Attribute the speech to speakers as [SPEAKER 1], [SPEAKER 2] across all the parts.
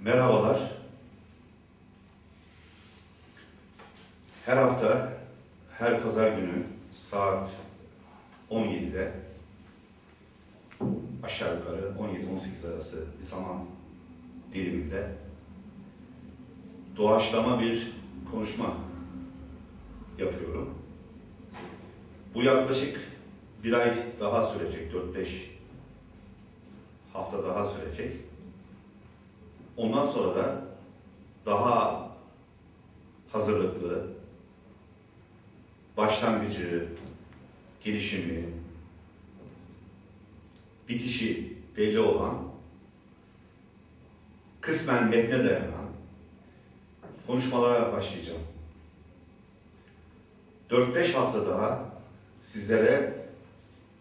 [SPEAKER 1] Merhabalar. Her hafta, her pazar günü saat 17'de aşağı yukarı 17-18 arası bir zaman diliminde doğaçlama bir konuşma yapıyorum. Bu yaklaşık bir ay daha sürecek, 4-5 hafta daha sürecek. Ondan sonra da daha hazırlıklı, başlangıcı, gelişimi, bitişi belli olan, kısmen metne dayanan konuşmalara başlayacağım. 4-5 hafta daha sizlere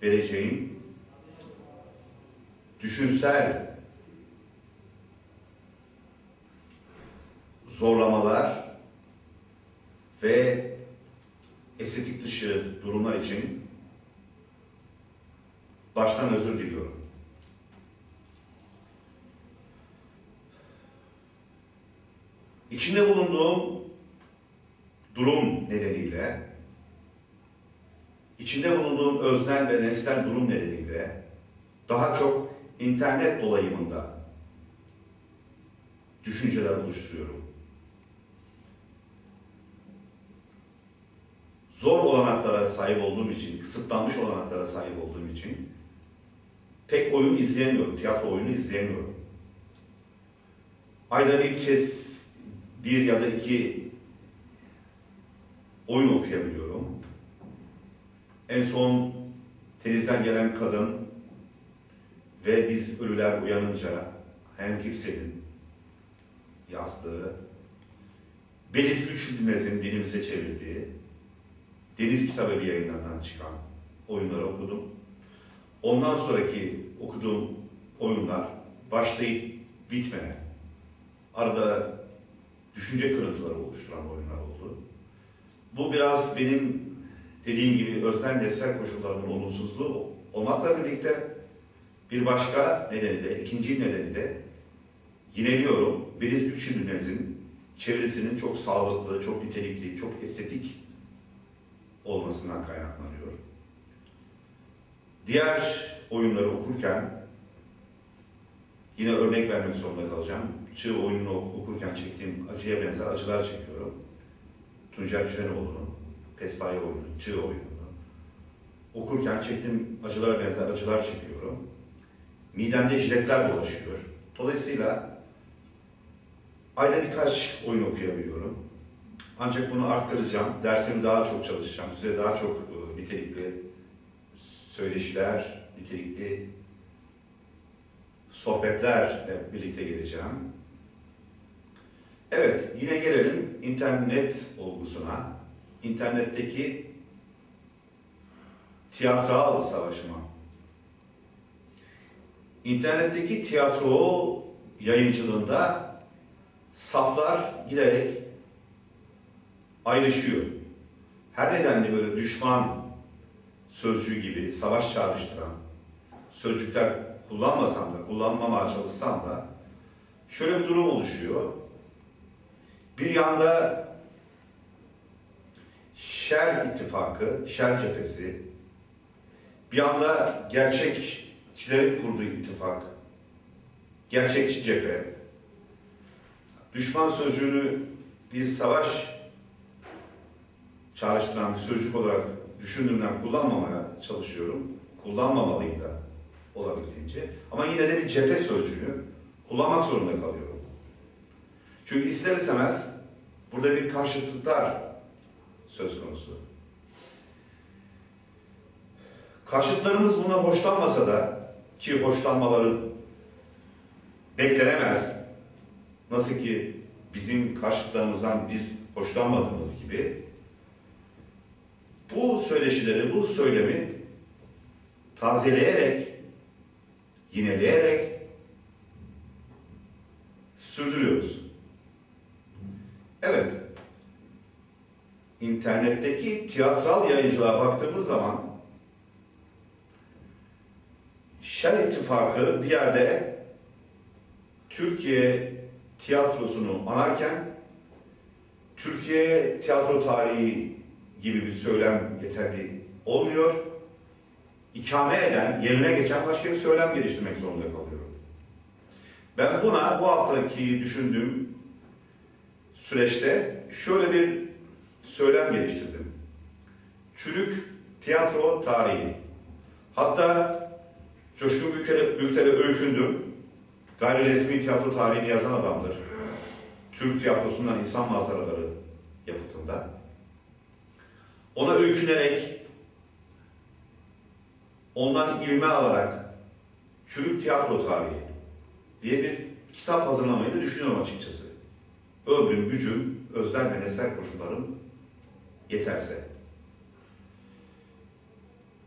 [SPEAKER 1] vereceğim düşünsel zorlamalar ve estetik dışı durumlar için baştan özür diliyorum. İçinde bulunduğum durum nedeniyle, içinde bulunduğum öznel ve nesnel durum nedeniyle daha çok internet dolayımında düşünceler oluşturuyorum. Zor olanaklara sahip olduğum için, kısıtlanmış olanaklara sahip olduğum için pek oyun izleyemiyorum, tiyatro oyunu izleyemiyorum. Ayda bir kez bir ya da iki oyun okuyabiliyorum. En son Tenizden Gelen Kadın ve Biz Ölüler Uyanınca Hem Gibson'in yazdığı, Beliz Güçlümez'in dilimize çevirdiği Deniz Kitabevi yayınlarından çıkan oyunları okudum. Ondan sonraki okuduğum oyunlar başlayıp bitmeyen, arada düşünce kırıntıları oluşturan oyunlar oldu. Bu biraz benim dediğim gibi öznel nesnel koşullarımın olumsuzluğu olmakla birlikte bir başka nedeni de, ikinci nedeni de yineliyorum. Beliz Üçününez'in çevresinin çok sağlıklı, çok nitelikli, çok estetik olmasından kaynaklanıyor. Diğer oyunları okurken yine örnek vermek zorunda kalacağım. Çığ oyununu okurken çektiğim acıya benzer acılar çekiyorum. Tuncer Çürenoğlu'nun Pespaye oyunu, Çığ oyununu okurken çektiğim acılara benzer acılar çekiyorum. Midemde jiletler dolaşıyor. Dolayısıyla ayda birkaç oyun okuyabiliyorum. Ancak bunu arttıracağım. Dersimi daha çok çalışacağım. Size daha çok e, nitelikli söyleşiler, nitelikli sohbetlerle birlikte geleceğim. Evet, yine gelelim internet olgusuna. İnternetteki tiyatral savaşıma. İnternetteki tiyatro yayıncılığında saflar giderek ayrışıyor. Her nedenle böyle düşman sözcüğü gibi savaş çağrıştıran sözcükler kullanmasam da, kullanmamaya çalışsam da şöyle bir durum oluşuyor. Bir yanda Şer ittifakı, Şer cephesi, bir yanda gerçekçilerin kurduğu ittifak, gerçekçi cephe, düşman sözcüğünü bir savaş çağrıştıran bir sözcük olarak düşündüğümden kullanmamaya çalışıyorum. Kullanmamalıyım da olabildiğince. Ama yine de bir cephe sözcüğünü kullanmak zorunda kalıyorum. Çünkü ister istemez burada bir karşıtlıklar söz konusu. Karşıtlarımız buna hoşlanmasa da ki hoşlanmaları beklenemez. Nasıl ki bizim karşıtlarımızdan biz hoşlanmadığımız gibi bu söyleşileri, bu söylemi tazeleyerek, yineleyerek sürdürüyoruz. Evet, internetteki tiyatral yayıncılığa baktığımız zaman Şer İttifakı bir yerde Türkiye tiyatrosunu anarken Türkiye tiyatro tarihi gibi bir söylem yeterli olmuyor. İkame eden, yerine geçen başka bir söylem geliştirmek zorunda kalıyorum. Ben buna bu haftaki düşündüğüm süreçte şöyle bir söylem geliştirdim. Çürük tiyatro tarihi. Hatta Coşkun Büyüktel'e Büyüktel'e öykündüm. Gayri resmi tiyatro tarihini yazan adamdır. Türk tiyatrosundan insan manzaraları yapıtında. Ona öykünerek, ondan ilme alarak Çürük Tiyatro Tarihi diye bir kitap hazırlamayı da düşünüyorum açıkçası. Ömrüm, gücüm, özlem ve nesel koşullarım yeterse.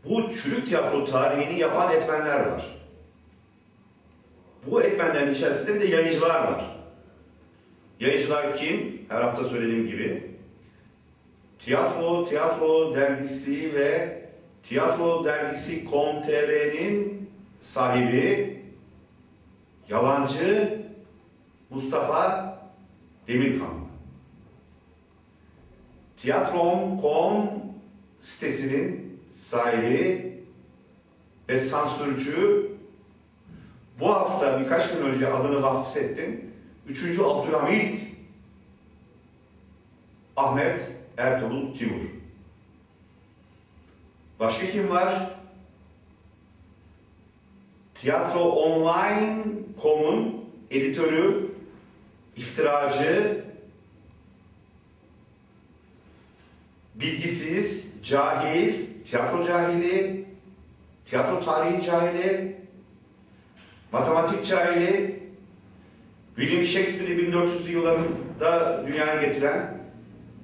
[SPEAKER 1] Bu çürük tiyatro tarihini yapan etmenler var. Bu etmenlerin içerisinde bir de yayıncılar var. Yayıncılar kim? Her hafta söylediğim gibi. Tiyatro, Tiyatro Dergisi ve Tiyatro Dergisi Com.tr'nin sahibi yalancı Mustafa Demirkanlı. Tiyatrom.com sitesinin sahibi ve sansürcü bu hafta birkaç gün önce adını vaftiz ettim. Üçüncü Abdülhamit Ahmet Ertuğrul Timur. Başka kim var? Tiyatro Online.com'un editörü, iftiracı, bilgisiz, cahil, tiyatro cahili, tiyatro tarihi cahili, matematik cahili, William Shakespeare'i 1400'lü yıllarında dünyaya getiren,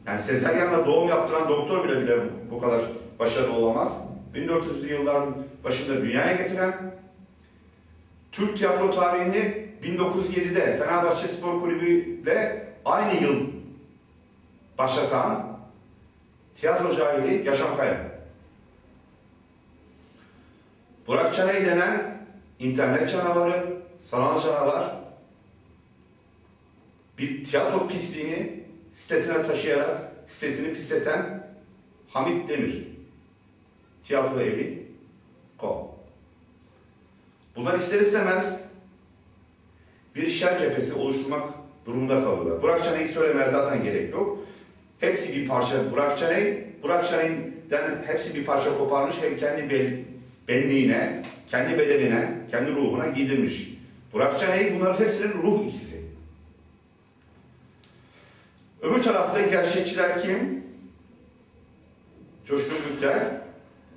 [SPEAKER 1] yani sezaryenle doğum yaptıran doktor bile bile bu kadar başarılı olamaz. 1400'lü yılların başında dünyaya getiren, Türk tiyatro tarihini 1907'de Fenerbahçe Spor Kulübü ile aynı yıl başlatan tiyatro cahili Yaşam Kaya. Burak Çaney denen internet canavarı, sanal canavar bir tiyatro pisliğini sitesine taşıyarak sitesini pisleten Hamit Demir. Tiyatro evi kom. Bunlar ister istemez bir şer cephesi oluşturmak durumunda kalıyorlar. Burak Çaney'i söylemeye zaten gerek yok. Hepsi bir parça Burak Çaney, Burak Çaney'den hepsi bir parça koparmış ve kendi benliğine, kendi bedenine, kendi ruhuna giydirmiş. Burak Çaney bunların hepsinin ruh ikisi. Öbür tarafta gerçekçiler kim? Coşkun Bükter,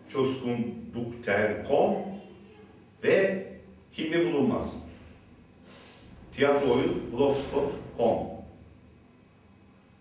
[SPEAKER 1] coşkunbukter.com ve Hilmi Bulunmaz. Tiyatro oyun blogspot.com